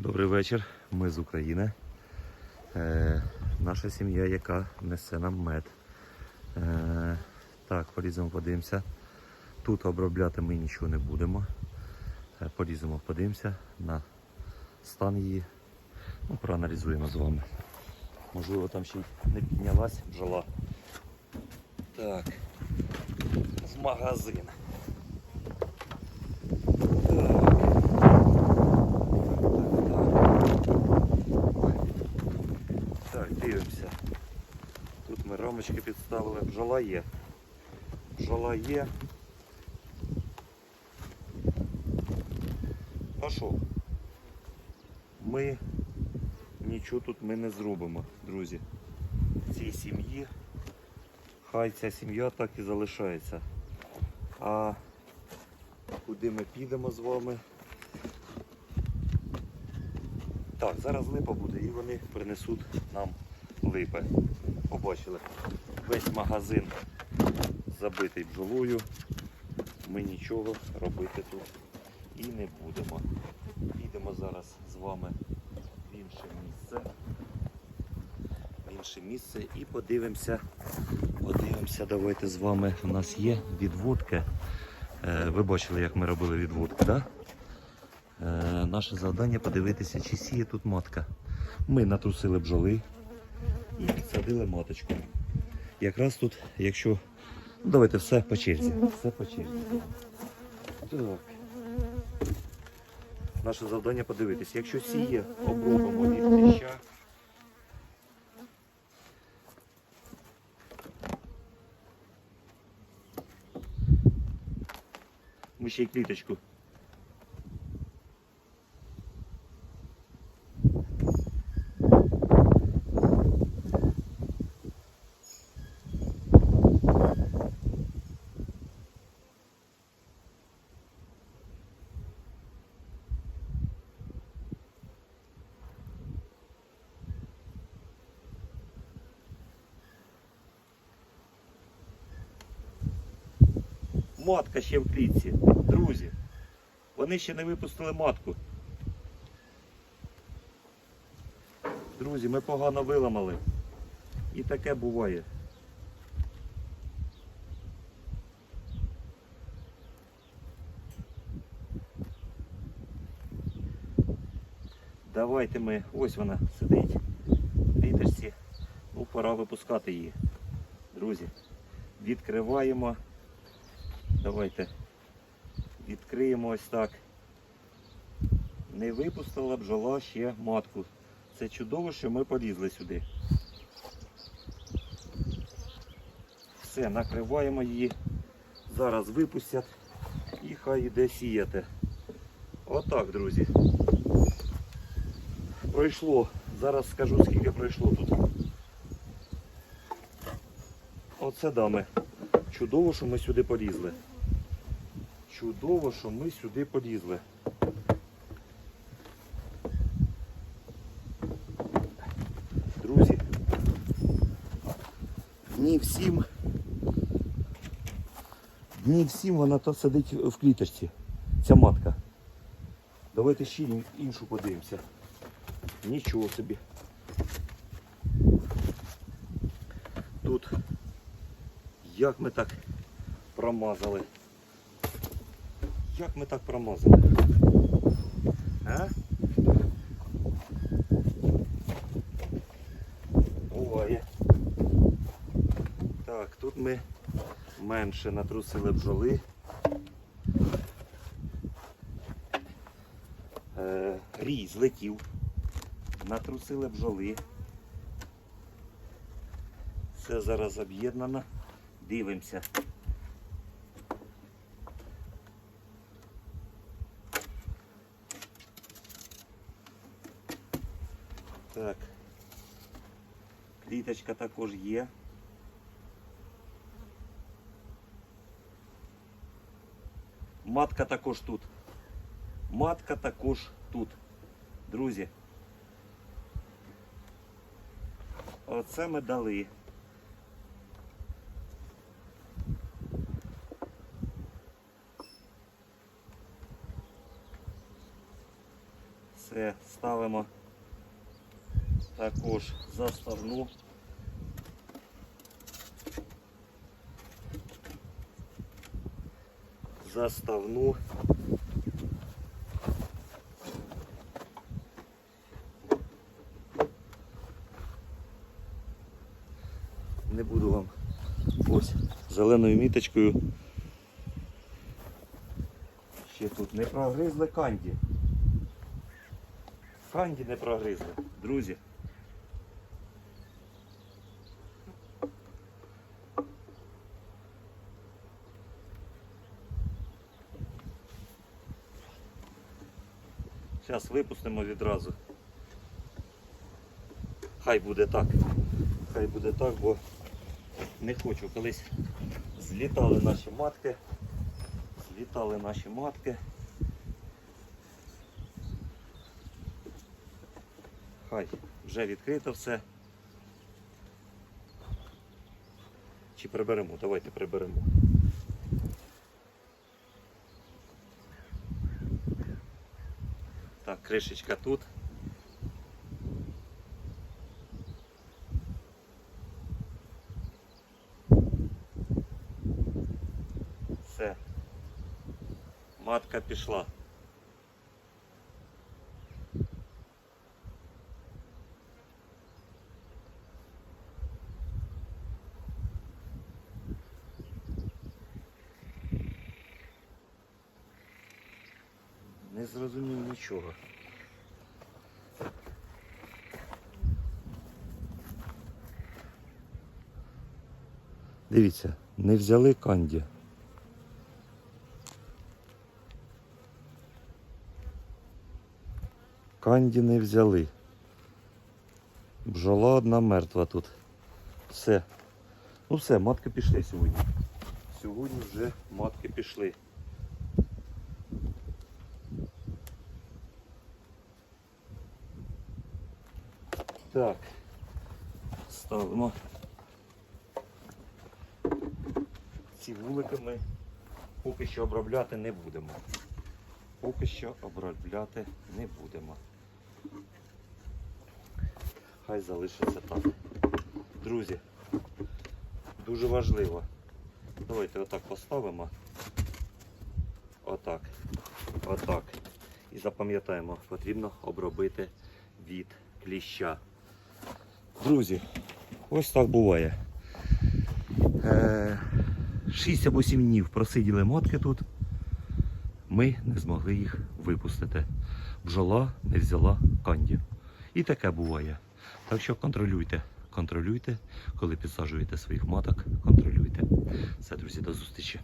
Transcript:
Добрий вечір, ми з України. Е, наша сім'я, яка несе нам мед. Е, так, поліземо, подивимося. Тут обробляти ми нічого не будемо. Е, поліземо, подивимося на стан її. Ну, проаналізуємо з вами. Можливо, там ще й не піднялась бджола. Так, з магазину. Так. Так, дивимося. Тут підставили. Бджола є. Бджола є. А що? Ми нічого тут ми не зробимо, друзі. Цій сім'ї. Хай ця сім'я так і залишається. А куди ми підемо з вами? Так, зараз липа буде і вони принесуть нам липи. Побачили, весь магазин забитий бджолою. Ми нічого робити тут і не будемо. Підемо зараз з вами в інше місце. В інше місце і подивимося. Подивимося, давайте з вами. У нас є відводки. Е, Ви бачили, як ми робили відводки? Да? Е, наше завдання подивитися, чи сіє тут матка. Ми натрусили бджоли і підсадили маточку. Якраз тут, якщо. Ну, давайте все по черзі. Все по черзі. Так. Наше завдання подивитися. Якщо сіє, обробимо від кліща. Ми ще й кліточку Матка ще в клітці. Друзі, вони ще не випустили матку. Друзі, ми погано виламали. І таке буває. Давайте ми, ось вона сидить в літерці. Ну, пора випускати її. Друзі, відкриваємо. Давайте відкриємо ось так. Не випустила бджола ще матку. Це чудово, що ми полізли сюди. Все, накриваємо її. Зараз випустять і хай йде сіяти. Отак, друзі. Пройшло. Зараз скажу скільки пройшло тут. Оце дами. Чудово, що ми сюди полізли. Чудово, що ми сюди полізли. Друзі, дні всім, дні всім вона то сидить в кліточці, ця матка. Давайте ще іншу подивимося. Нічого собі. Тут як ми так промазали? Як ми так промазали? А? Буває. Так, тут ми менше натрусили бджоли. Е, рій злетів. Натрусили бджоли. Все зараз об'єднано. Дивимося. Так. Кліточка також є. Матка також тут. Матка також тут. Друзі. Оце ми дали. Все, ставимо також заставну. Заставну. Не буду вам ось зеленою міточкою. Ще тут не прогризли канді. Канді не прогризли, друзі. Зараз випустимо відразу. Хай буде так. Хай буде так, бо не хочу. Колись злітали наші матки. Злітали наші матки. Хай, вже відкрито все. Чи приберемо? Давайте приберемо. Так, кришечка тут. Все. Матка пішла. Не зрозумів нічого. Дивіться, не взяли канді. Канді не взяли. Бджола одна мертва тут. Все. Ну все, матки пішли сьогодні. Сьогодні вже матки пішли. Так. Ставимо. Ці вулики ми поки що обробляти не будемо. Поки що обробляти не будемо. Хай залишиться так. Друзі, дуже важливо. Давайте отак поставимо. Отак. Отак. І запам'ятаємо, потрібно обробити від кліща. Друзі, ось так буває. Е, 6 або 7 днів просиділи мотки тут. Ми не змогли їх випустити. Бджола не взяла канді. І таке буває. Так що контролюйте. Контролюйте, коли підсаджуєте своїх маток, контролюйте. Все, друзі, до зустрічі.